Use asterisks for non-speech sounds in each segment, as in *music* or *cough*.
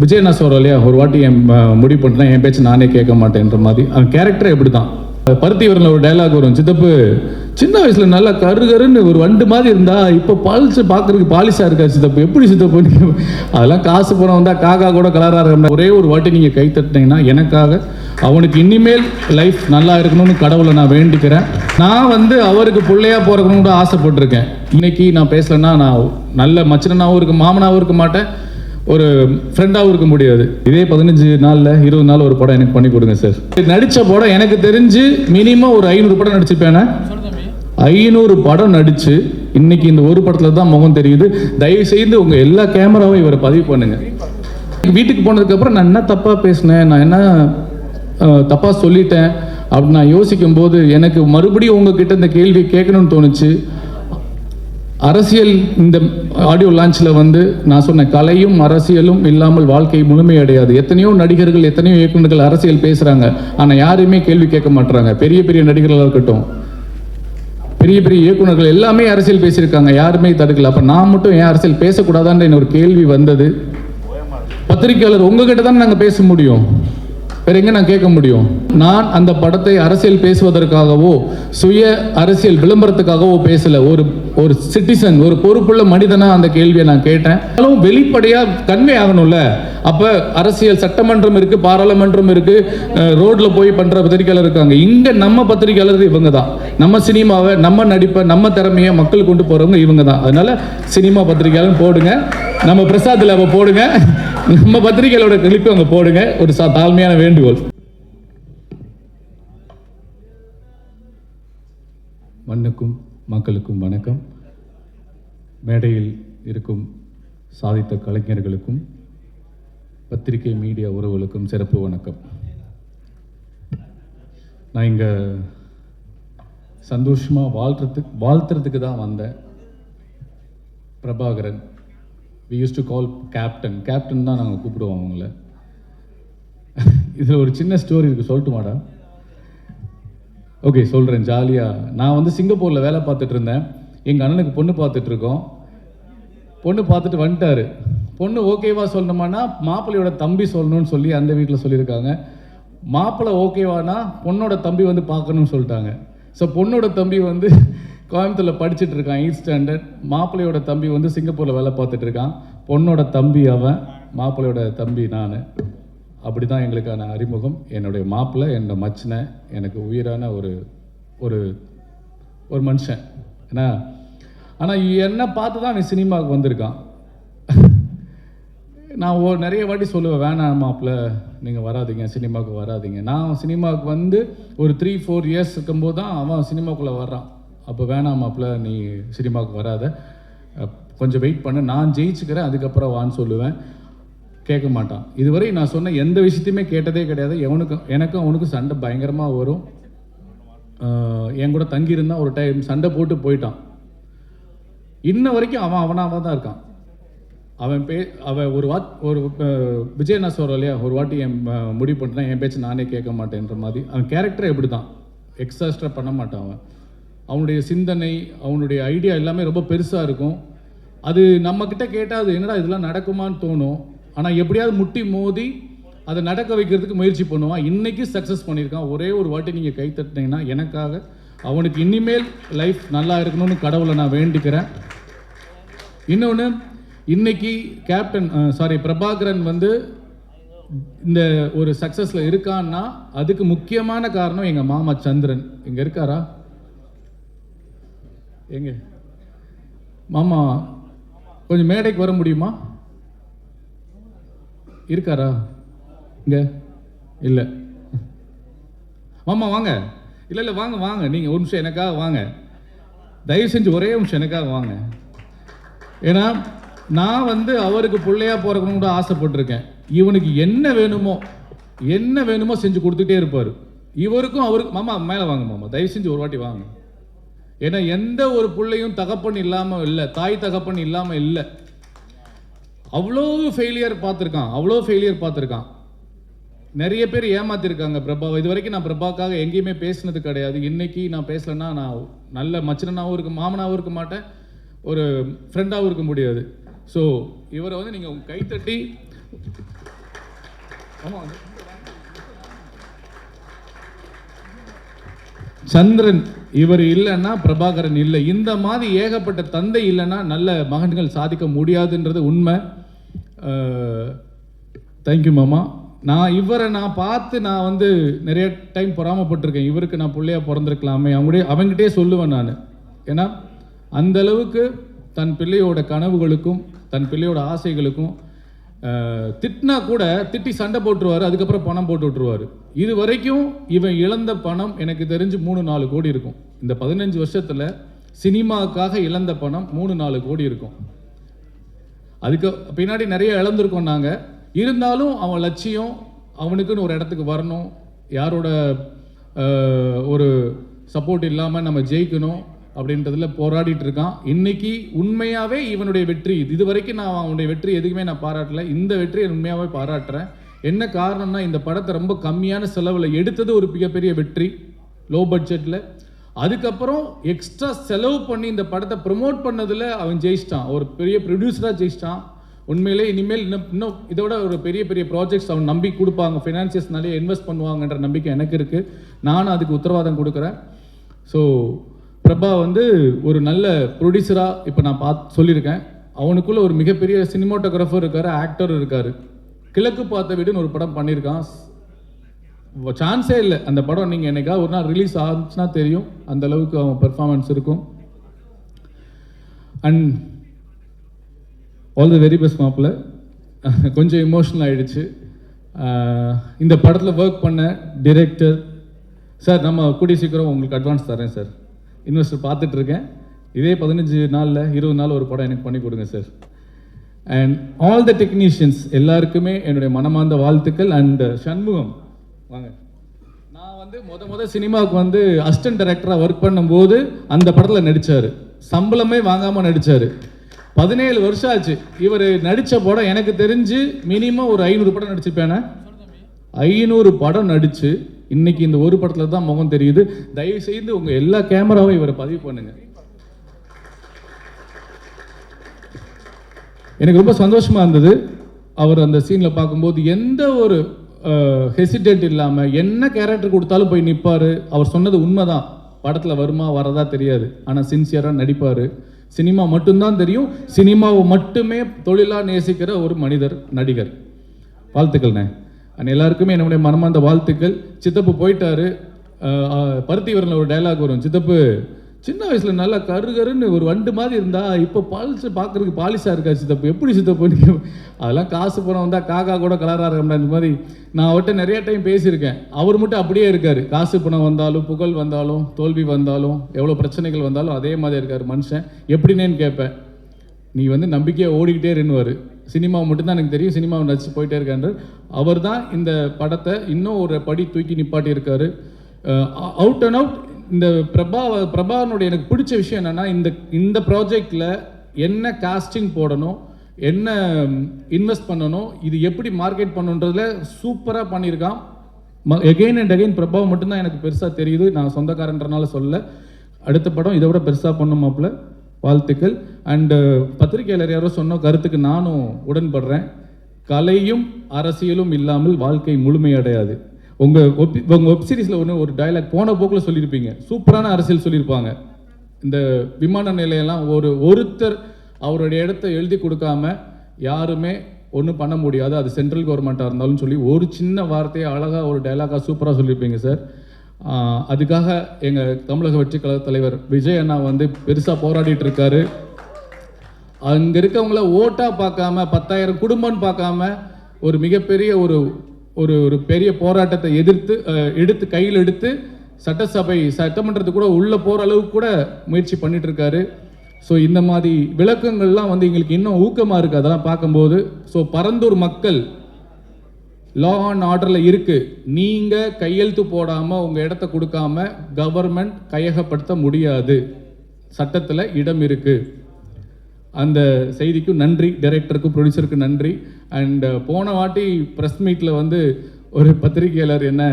விஜய் நான் சொல்கிறோம் இல்லையா? ஒரு வாட்டி என் முடிவு பண்ணிட்டேன் என் பேச்சு நானே கேட்க மாட்டேன்ற மாதிரி. அவன் கேரக்டர் எப்படி தான் பருத்தி வரல ஒரு டைலாக் வரும். சித்தப்பு சின்ன வயசுல நல்லா கரு கருன்னு ஒரு வண்டு மாதிரி இருந்தா இப்போ பாலிச்சு பார்க்கறதுக்கு பாலிஷாக இருக்கா சித்தப்பு. எப்படி சித்தப்பு? அதெல்லாம் காசு பணம் வந்தா காக்கா கூட கலராக இருக்கணும் ஒரே ஒரு வாட்டி நீங்க கை தட்டினீங்கன்னா எனக்காக அவனுக்கு இனிமேல் லைஃப் நல்லா இருக்கணும்னு கடவுளை நான் வேண்டிக்கிறேன். நான் வந்து அவருக்கு பிள்ளையா பிறக்கணும்னு கூட ஆசைப்பட்டிருக்கேன். இன்னைக்கு நான் பேசலன்னா நான் நல்ல மச்சனாவும் இருக்க மாமனாவும் இருக்க மாட்டேன். ஒரு ஃப்ரெண்டாகவும் இருக்க முடியாது. இதே பதினஞ்சு நாளில் இருபது நாள் ஒரு படம் எனக்கு பண்ணி கொடுங்க சார் நடித்த படம் எனக்கு தெரிஞ்சு மினிமம் ஒரு ஐநூறு படம் நடிச்சுப்பேனே ஐநூறு படம் நடிச்சு இன்னைக்கு இந்த ஒரு படத்துல தான் முகம் தெரியுது. தயவு செய்து உங்க எல்லா கேமராவும் இவரை பதிவு பண்ணுங்க. வீட்டுக்கு போனதுக்கப்புறம் நான் என்ன தப்பா பேசினேன் நான் என்ன தப்பாக தப்பா சொல்லிட்டேன் அப்படி நான் யோசிக்கும் போது எனக்கு மறுபடியும் உங்ககிட்ட இந்த கேள்வி கேட்கணும்னு தோணுச்சு. அரசியல் இந்த ஆடியோ லான்ச்சில் வந்து நான் சொன்ன கலையும் அரசியலும் இல்லாமல் வாழ்க்கை முழுமையடையாது. எத்தனையோ நடிகர்கள் எத்தனையோ இயக்குநர்கள் அரசியல் பேசுகிறாங்க ஆனால் யாரையுமே கேள்வி கேட்க மாட்டுறாங்க பெரிய பெரிய நடிகர்களாக இருக்கட்டும். பெரிய பெரிய இயக்குனர்கள் எல்லாமே அரசியல் பேசியிருக்காங்க. யாருமே தடுக்கல. அப்போ நான் மட்டும் ஏன் அரசியல் பேசக்கூடாதான்ற ஒரு கேள்வி வந்தது. பத்திரிகையாளர் உங்ககிட்ட தான் நாங்கள் பேச முடியும். வேற எங்க நான் கேட்க முடியும்? நான் அந்த படத்தை அரசியல் பேசுவதற்காகவோ சுய அரசியல் விளம்பரத்துக்காகவோ பேசல. ஒரு ஒரு சிட்டிசன் ஒரு பொறுப்புள்ள மனிதனா அந்த கேள்வியை நான் கேட்டேன். அதுவும் வெளிப்படையா கன்வே ஆகணும்ல. அப்ப அரசியல் சட்டமன்றம் இருக்கு பாராளுமன்றம் இருக்கு ரோட்ல போய் பண்ற பத்திரிகையாளர் இருக்காங்க. இங்க நம்ம பத்திரிகையாளர் இவங்க தான். நம்ம சினிமாவை நம்ம நடிப்பை நம்ம திறமையை மக்கள் கொண்டு போறவங்க இவங்க தான். அதனால சினிமா பத்திரிகையாளர் போடுங்க. நம்ம பிரசாத்தில் அப்போ போடுங்க. நம்ம பத்திரிகைகளோட கிளிப்பு அங்கே போடுங்க. ஒரு சா- தாழ்மையான வேண்டுகோள். மண்ணுக்கும் மக்களுக்கும் வணக்கம். மேடையில் இருக்கும் சாதித்த கலைஞர்களுக்கும் பத்திரிகை மீடியா உறவுகளுக்கும் சிறப்பு வணக்கம். நான் இங்கே சந்தோஷமாக வாழ்த்துறதுக்கு வாழ்த்துறதுக்கு தான் வந்தேன். Prabhakaran. We use to call captain captain தான் நாங்கள் கூப்பிடுவோம் அவங்கள. இதில் ஒரு சின்ன ஸ்டோரி இருக்குது சொல்லட்டுமாடா ஓகே சொல்கிறேன் ஜாலியாக நான் வந்து சிங்கப்பூரில் வேலை பார்த்துட்டு இருந்தேன். எங்கள் அண்ணனுக்கு பொண்ணு பார்த்துட்டு இருக்கோம். பொண்ணு பார்த்துட்டு வந்துட்டாரு. பொண்ணு ஓகேவா சொல்லணுமானா மாப்பிள்ளையோட தம்பி சொல்லணும்னு சொல்லி அந்த வீட்டில் சொல்லியிருக்காங்க. மாப்பிள்ளை ஓகேவானா பொண்ணோட தம்பி வந்து பார்க்கணும்னு சொல்லிட்டாங்க. ஸோ பொண்ணோட தம்பி வந்து கோயம்புத்தூரில் படிச்சுட்டு இருக்கான் எயிட் ஸ்டாண்டர்ட் மாப்பிள்ளையோட தம்பி வந்து சிங்கப்பூரில் வேலை பார்த்துட்டு இருக்கான். பொண்ணோட தம்பி அவன் மாப்பிள்ளையோட தம்பி நான். அப்படி தான் எங்களுக்கான அறிமுகம். என்னுடைய மாப்பிள்ளை என்னோட மச்சினை எனக்கு உயிரான ஒரு ஒரு ஒரு மனுஷன். ஏன்னா ஆனால் என்னை பார்த்து தான் அவன் சினிமாவுக்கு வந்திருக்கான். நான் ஓ நிறைய வாட்டி சொல்லுவேன் வேணாம் மாப்பிள்ள நீங்கள் வராதீங்க சினிமாவுக்கு வராதீங்க. நான் சினிமாவுக்கு வந்து ஒரு த்ரீ ஃபோர் இயர்ஸ் இருக்கும்போது தான் அவன் சினிமாக்குள்ளே வர்றான். அப்போ வேணாம் மாப்பிள்ள நீ சினிமாவுக்கு வராத. கொஞ்சம் வெயிட் பண்ண. நான் ஜெயிச்சுக்கிறேன் அதுக்கப்புறம் வான்னு சொல்லுவேன். கேட்க மாட்டான். இதுவரை நான் சொன்ன எந்த விஷயத்தையுமே கேட்டதே கிடையாது. எவனுக்கும் எனக்கும் அவனுக்கும் சண்டை பயங்கரமாக வரும். என் கூட தங்கியிருந்தா ஒரு டைம் சண்டை போட்டு போயிட்டான். இன்ன வரைக்கும் அவன் அவனாக தான் இருக்கான். அவன் பே அவன் ஒரு வாட் ஒரு விஜய் நான் சொல்கிறோம் இல்லையா? ஒரு வாட்டி என் முடிவு பண்ணிட்டேன் என் பேச்சு நானே கேட்க மாட்டேன்ற மாதிரி. அவன் கேரக்டர் எப்படி தான் எக்ஸாஸ்ட்ரா பண்ண மாட்டான் அவன். அவனுடைய சிந்தனை அவனுடைய ஐடியா எல்லாமே ரொம்ப பெருசாக இருக்கும். அது நம்மக்கிட்ட கேட்டால் அது என்னடா இதெல்லாம் நடக்குமான்னு தோணும். ஆனால் எப்படியாவது முட்டி மோதி அதை நடக்க வைக்கிறதுக்கு முயற்சி பண்ணுவான். இன்றைக்கி சக்ஸஸ் பண்ணியிருக்கான். ஒரே ஒரு வாட்டி நீங்கள் கை தட்டினீங்கன்னா எனக்காக அவனுக்கு இனிமேல் லைஃப் நல்லா இருக்கணும்னு கடவுளை நான் வேண்டிக்கிறேன். இன்னொன்று இன்னைக்கு கேப்டன் சாரி பிரபாகரன் வந்து இந்த ஒரு சக்ஸஸில் இருக்கான்னா அதுக்கு முக்கியமான காரணம் எங்கள் மாமா சந்திரன். இங்கே இருக்காரா? எங்க? மாமா கொஞ்சம் மேடைக்கு வர முடியுமா? இருக்காரா? இங்க? இல்லை. மாமா வாங்க. இல்லை இல்லை வாங்க வாங்க. நீங்கள் ஒரு நிமிஷம் எனக்காக வாங்க. தயவு செஞ்சு ஒரே நிமிஷம் எனக்காக வாங்க. ஏன்னா நான் வந்து அவருக்கு பிள்ளையா போகிறக்கணும் கூட ஆசைப்பட்டிருக்கேன். இவனுக்கு என்ன வேணுமோ என்ன வேணுமோ செஞ்சு கொடுத்துட்டே இருப்பார். இவருக்கும் அவருக்கு மாமா மேலே வாங்க மாமா. தயவு செஞ்சு ஒரு வாட்டி வாங்க. ஏன்னா எந்த ஒரு பிள்ளையும் தகப்பன் இல்லாமல் இல்லை தாய் தகப்பன் இல்லாமல் இல்லை. அவ்வளோ ஃபெயிலியர் பார்த்துருக்கான் அவ்வளோ ஃபெயிலியர் பார்த்துருக்கான். நிறைய பேர் ஏமாத்திருக்காங்க பிரபாவை இது வரைக்கும் நான் பிரபாக்காக எங்கேயுமே பேசினது கிடையாது. இன்னைக்கு நான் பேசலைன்னா நான் நல்ல மச்சனாகவும் இருக்க மாமனாகவும் இருக்க மாட்டேன். ஒரு ஃப்ரெண்டாகவும் இருக்க முடியாது. ஸோ இவரை வந்து நீங்கள் கைத்தட்டி சந்திரன் இவர் இல்லைன்னா பிரபாகரன் இல்லை. இந்த மாதிரி ஏகப்பட்ட தந்தை இல்லைன்னா நல்ல மகன்கள் சாதிக்க முடியாதுன்றது உண்மை. தேங்க்யூ மாமா. நான் இவரை நான் பார்த்து நான் வந்து நிறைய டைம் பொறாமப்பட்டிருக்கேன். இவருக்கு நான் பிள்ளையாக பிறந்திருக்கலாமே. அவங்களுடைய அவங்ககிட்டே சொல்லுவேன் நான். ஏன்னா அந்த அளவுக்கு தன் பிள்ளையோட கனவுகளுக்கும் தன் பிள்ளையோட ஆசைகளுக்கும் திட்டினா கூட திட்டி சண்டை போட்டுருவாரு அதுக்கப்புறம் பணம் போட்டு விட்டுருவாரு. இது வரைக்கும் இவன் இழந்த பணம் எனக்கு தெரிஞ்சு மூணு நாலு கோடி இருக்கும். இந்த பதினஞ்சு வருஷத்தில் சினிமாவுக்காக இழந்த பணம் மூணு நாலு கோடி இருக்கும். அதுக்கு பின்னாடி நிறைய இழந்திருக்கோம் நாங்கள் இருந்தாலும் அவன் லட்சியம் அவனுக்குன்னு ஒரு இடத்துக்கு வரணும். யாரோட ஒரு சப்போர்ட் இல்லாமல் நம்ம ஜெயிக்கணும். அப்படின்றதுல போராடிட்டு இருக்கான். இன்னைக்கு உண்மையாகவே இவனுடைய வெற்றி இது வரைக்கும் நான் அவனுடைய வெற்றி எதுக்குமே நான் பாராட்டல. இந்த வெற்றியை உண்மையாகவே பாராட்டுறேன். என்ன காரணம்னா இந்த படத்தை ரொம்ப கம்மியான செலவில் எடுத்தது ஒரு மிகப்பெரிய வெற்றி லோ பட்ஜெட்டில் அதுக்கப்புறம் எக்ஸ்ட்ரா செலவு பண்ணி இந்த படத்தை ப்ரமோட் பண்ணதில் அவன் ஜெயிச்சிட்டான். ஒரு பெரிய ப்ரொடியூசராக ஜெயிச்சிட்டான். உண்மையிலே இனிமேல் இன்னும் இன்னும் இதோட ஒரு பெரிய பெரிய ப்ராஜெக்ட்ஸ் அவன் நம்பி கொடுப்பாங்க. ஃபினான்சியர்ஸ் நிறைய இன்வெஸ்ட் பண்ணுவாங்கன்ற நம்பிக்கை எனக்கு இருக்குது நானும் அதுக்கு உத்தரவாதம் கொடுக்குறேன். ஸோ பிரபா வந்து ஒரு நல்ல ப்ரொடியூசராக இப்போ நான் பார்த்து சொல்லியிருக்கேன். அவனுக்குள்ள ஒரு மிகப்பெரிய சினிமாட்டோகிராஃபர் இருக்கார் ஆக்டர் இருக்கார். கிழக்கு பார்த்த வீடுன்னு ஒரு படம் பண்ணியிருக்கான். சான்ஸே இல்லை. அந்த படம் நீங்கள் என்னைக்கா ஒரு நாள் ரிலீஸ் ஆச்சுன்னா தெரியும். அந்த அளவுக்கு அவன் பெர்ஃபார்மன்ஸ் இருக்கும். And all the very best மாப்பிள்ள கொஞ்சம் இமோஷனல் ஆகிடுச்சு இந்த படத்தில் ஒர்க் பண்ண டிரெக்டர் சார் நம்ம கூடிய சீக்கிரம் உங்களுக்கு அட்வான்ஸ் தரேன் சார். இன்வெஸ்டர் பார்த்துட்டு இருக்கேன் இதே பதினஞ்சு நாளில் இருபது நாள் ஒரு படம் எனக்கு பண்ணி கொடுங்க sir and all the technicians எல்லாருக்குமே என்னுடைய மனமார்ந்த வாழ்த்துக்கள் அண்ட் uh, சண்முகம். வாங்க. நான் வந்து முத முத சினிமாவுக்கு வந்து அசிஸ்டன்ட் டைரக்டராக ஒர்க் பண்ணும்போது அந்த படத்தில் நடித்தார் சம்பளமே வாங்காமல் நடித்தார் பதினேழு வருஷம் ஆச்சு. இவர் நடித்த படம் எனக்கு தெரிஞ்சு மினிமம் ஒரு ஐநூறு படம் நடிச்சிருப்பேனே. ஐநூறு படம் நடித்து இன்னைக்கு இந்த ஒரு படத்துல தான் முகம் தெரியுது. தயவு செய்து உங்க எல்லா கேமராவும் இவரை பதிவு பண்ணுங்க. எனக்கு ரொம்ப சந்தோஷமா இருந்தது. அவர் அந்த சீன்ல பார்க்கும்போது எந்த ஒரு ஹெசிடேட் இல்லாம என்ன கேரக்டர் கொடுத்தாலும் போய் நிற்பாரு அவர் சொன்னது உண்மைதான். படத்துல வருமா வரதா தெரியாது. ஆனா சின்சியரா நடிப்பாரு. சினிமா மட்டும்தான் தெரியும். சினிமாவை மட்டுமே தொழிலாக நேசிக்கிற ஒரு மனிதர் நடிகர். வாழ்த்துக்கள்ண்ணே. அண்ட் எல்லாருக்குமே என்னுடைய மனமார்ந்த வாழ்த்துக்கள். சித்தப்பு போயிட்டாரு. அஹ், பருத்தி ஒரு டைலாக் வரும். சித்தப்பு சின்ன வயசில் நல்லா கரு கருன்னு ஒரு வண்டு மாதிரி இருந்தா இப்போ பாலிசு பார்க்குறதுக்கு பாலிஷாக இருக்கா சித்தப்பு? எப்படி சித்தப்பு? அதெல்லாம் காசு பணம் வந்தால் காக்கா கூட கலரா இருக்கா இந்த மாதிரி நான் அவர்கிட்ட நிறைய டைம் பேசியிருக்கேன். அவர் மட்டும் அப்படியே இருக்கார். காசு பணம் வந்தாலும் புகழ் வந்தாலும் தோல்வி வந்தாலும் எவ்வளோ பிரச்சனைகள் வந்தாலும் அதே மாதிரி இருக்கார் மனுஷன். எப்படின்னேன்னு கேட்பேன். நீ வந்து நம்பிக்கையாக ஓடிக்கிட்டே இருன்னுவார். சினிமா மட்டும்தான் எனக்கு தெரியும். சினிமாவை நடிச்சு போயிட்டே இருக்காரு. அவர் தான் இந்த படத்தை இன்னும் ஒரு படி தூக்கி நிப்பாட்டி இருக்காரு அவுட் அண்ட் அவுட் இந்த பிரபா பிரபானுடைய எனக்கு பிடிச்ச விஷயம் என்னென்னா இந்த இந்த ப்ராஜெக்டில் என்ன காஸ்டிங் போடணும் என்ன இன்வெஸ்ட் பண்ணணும் இது எப்படி மார்க்கெட் பண்ணுன்றதுல சூப்பராக பண்ணியிருக்கான். எகெயின் அண்ட் அகெயின் பிரபாவ் மட்டும்தான் எனக்கு பெருசாக தெரியுது. நான் சொந்தக்காரன்றனால சொல்ல அடுத்த படம் இதை விட பெருசாக பண்ணும் மாப்பிள்ள. வாழ்த்துக்கள். அண்டு uh, பத்திரிகையாளர் யாரோ சொன்ன கருத்துக்கு நானும் உடன்படுறேன். கலையும் அரசியலும் இல்லாமல் வாழ்க்கை முழுமையடையாது உங்கள் ஒப்- உங்கள் வெப்சீரிஸில் ஒன்று ஒரு டயலாக் போன போக்கில் சொல்லியிருப்பீங்க. சூப்பரான அரசியல் சொல்லியிருப்பாங்க. இந்த விமான நிலையெல்லாம் ஒரு ஒருத்தர் அவருடைய இடத்த எழுதி கொடுக்காம யாருமே ஒன்றும் பண்ண முடியாது. அது சென்ட்ரல் கவர்மெண்ட்டாக இருந்தாலும் சொல்லி ஒரு சின்ன வார்த்தையை அழகாக ஒரு டைலாக்காக சூப்பராக சொல்லியிருப்பீங்க சார் அதுக்காக எங்கள் தமிழக வெற்றி கழக தலைவர் விஜய் அண்ணா வந்து பெருசாக போராடிட்டு இருக்காரு. அங்கே இருக்கவங்கள ஓட்டாக பார்க்காம பத்தாயிரம் குடும்பம்னு பார்க்காம ஒரு மிகப்பெரிய ஒரு ஒரு ஒரு பெரிய போராட்டத்தை எதிர்த்து எடுத்து கையில் எடுத்து சட்டசபை சட்டமன்றத்துக்கு கூட உள்ளே போகிற அளவுக்கு கூட முயற்சி பண்ணிட்டு இருக்காரு. ஸோ இந்த மாதிரி விளக்கங்கள்லாம் வந்து எங்களுக்கு இன்னும் ஊக்கமாக இருக்குது அதெல்லாம் பார்க்கும்போது ஸோ பரந்தூர் மக்கள் லா அண்ட் ஆர்டரில் இருக்குது நீங்கள் கையெழுத்து போடாமல் உங்கள் இடத்த கொடுக்காம கவர்மெண்ட் கையகப்படுத்த முடியாது. சட்டத்தில் இடம் இருக்குது அந்த செய்திக்கும் நன்றி டைரக்டருக்கும் ப்ரொடியூசருக்கும் நன்றி. அண்ட் uh, போன வாட்டி ப்ரெஸ் மீட்டில் வந்து ஒரு பத்திரிகையாளர் என்ன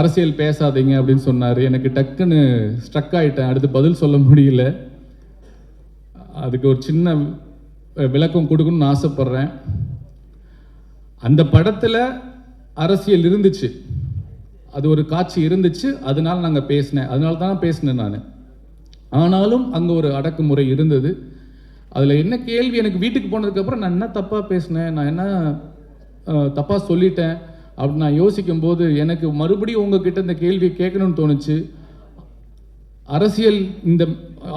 அரசியல் பேசாதீங்க அப்படின்னு சொன்னார். எனக்கு டக்குன்னு ஸ்ட்ரக் ஆகிட்டேன் அடுத்து பதில் சொல்ல முடியல. அதுக்கு ஒரு சின்ன விளக்கம் கொடுக்கணும்னு ஆசைப்பட்றேன். அந்த படத்தில் அரசியல் இருந்துச்சு. அது ஒரு காட்சி இருந்துச்சு. அதனால நாங்கள் பேசினேன். அதனால தான் பேசினேன் நான். ஆனாலும் அங்கே ஒரு அடக்குமுறை இருந்தது. அதில் என்ன கேள்வி எனக்கு வீட்டுக்கு போனதுக்கப்புறம் நான் என்ன தப்பாக பேசினேன்? நான் என்ன தப்பாக சொல்லிட்டேன்? அப்படி நான் யோசிக்கும்போது எனக்கு மறுபடியும் உங்ககிட்ட இந்த கேள்வியை கேட்கணும்னு தோணுச்சு. அரசியல் இந்த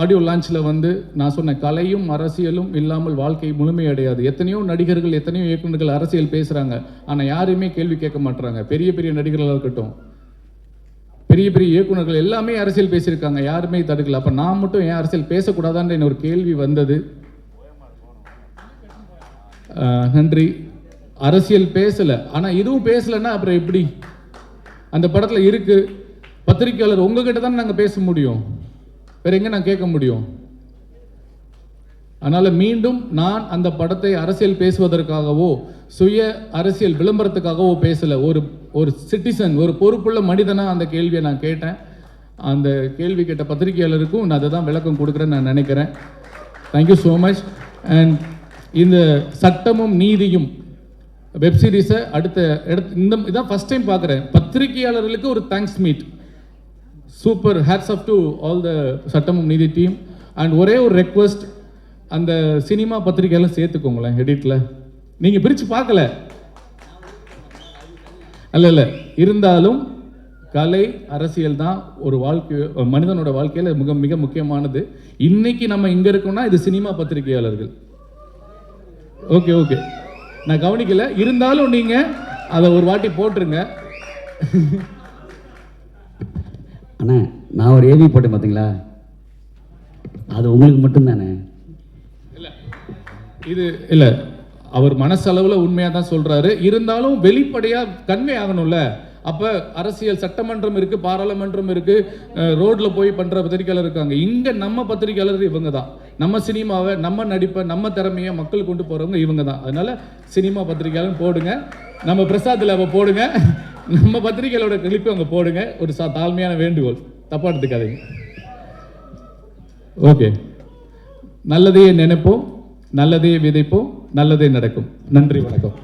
ஆடியோ லான்ச்சில் வந்து நான் சொன்ன கலையும் அரசியலும் இல்லாமல் வாழ்க்கை முழுமையடையாது. எத்தனையோ நடிகர்கள் எத்தனையோ இயக்குநர்கள் அரசியல் பேசுகிறாங்க ஆனால் யாருமே கேள்வி கேட்க மாட்றாங்க. பெரிய பெரிய நடிகர்களாக இருக்கட்டும். பெரிய பெரிய இயக்குனர்கள் எல்லாமே அரசியல் பேசியிருக்காங்க. யாருமே தடுக்கல. அப்போ நான் மட்டும் ஏன் அரசியல் பேசக்கூடாதான்ற ஒரு கேள்வி வந்தது. நன்றி. அரசியல் பேசலை. ஆனால் இதுவும் பேசலைன்னா அப்புறம் எப்படி? அந்த படத்தில் இருக்குது பத்திரிக்கையாளர் உங்ககிட்ட தான் நாங்கள் பேச முடியும். வேற எங்கே நான் கேட்க முடியும்? அதனால் மீண்டும் நான் அந்த படத்தை அரசியல் பேசுவதற்காகவோ சுய அரசியல் விளம்பரத்துக்காகவோ பேசலை. ஒரு ஒரு சிட்டிசன் ஒரு பொறுப்புள்ள மனிதனாக அந்த கேள்வியை நான் கேட்டேன். அந்த கேள்வி கேட்ட பத்திரிகையாளருக்கும் நான் அதை தான் விளக்கம் கொடுக்குறேன்னு நான் நினைக்கிறேன். தேங்க்யூ ஸோ மச் அண்ட் இந்த சட்டமும் நீதியும் வெப் சீரிஸை அடுத்த இடத்து இந்த இதான் ஃபர்ஸ்ட் டைம் பார்க்குறேன். பத்திரிகையாளர்களுக்கு ஒரு thanks meet super hats off to all the சட்டமும் நீதி டீம் அண்ட் ஒரே ஒரு ரெக்வஸ்ட் அந்த சினிமா பத்திரிகையெல்லாம் சேர்த்துக்கோங்களேன் எடிட்டில் நீங்கள் பிரித்து பார்க்கல. அல்ல இல்லை இருந்தாலும் கலை அரசியல் தான் ஒரு வாழ்க்கை மனிதனோட வாழ்க்கையில் மிக மிக முக்கியமானது. இன்னைக்கு நம்ம இங்கே இருக்கோம்னா இது சினிமா பத்திரிகையாளர்கள். ஓகே ஓகே நான் கவனிக்கல. இருந்தாலும் நீங்கள் அதை ஒரு வாட்டி போட்டுருங்க. *laughs* அண்ணா நான் ஒரு ஏவி போட்டேன் பார்த்தீங்களா அது உங்களுக்கு மட்டும்தானே? இது இல்லை. அவர் மனசளவில் உண்மையாக தான் சொல்கிறாரு இருந்தாலும் வெளிப்படையாக கன்வே ஆகணும்ல. அப்போ அரசியல் சட்டமன்றம் இருக்குது பாராளுமன்றம் இருக்குது ரோட்டில் போய் பண்ணுற பத்திரிகையாளர் இருக்காங்க. இங்கே நம்ம பத்திரிகையாளர் இவங்க தான். நம்ம சினிமாவை நம்ம நடிப்பை நம்ம திறமையை மக்கள் கொண்டு போகிறவங்க இவங்க தான். அதனால் சினிமா பத்திரிகையாளர் போடுங்க. நம்ம பிரசாத் லேபை போடுங்க. நம்ம பத்திரிகைகளோட கிளிப்பு அங்கே போடுங்க. ஒரு சா தாழ்மையான வேண்டுகோள். தப்பா எடுத்துக்காதீங்க. ஓகே நல்லதையே நினைப்போம் நல்லதையே விதைப்போம் நல்லதே நடக்கும். நன்றி வணக்கம்.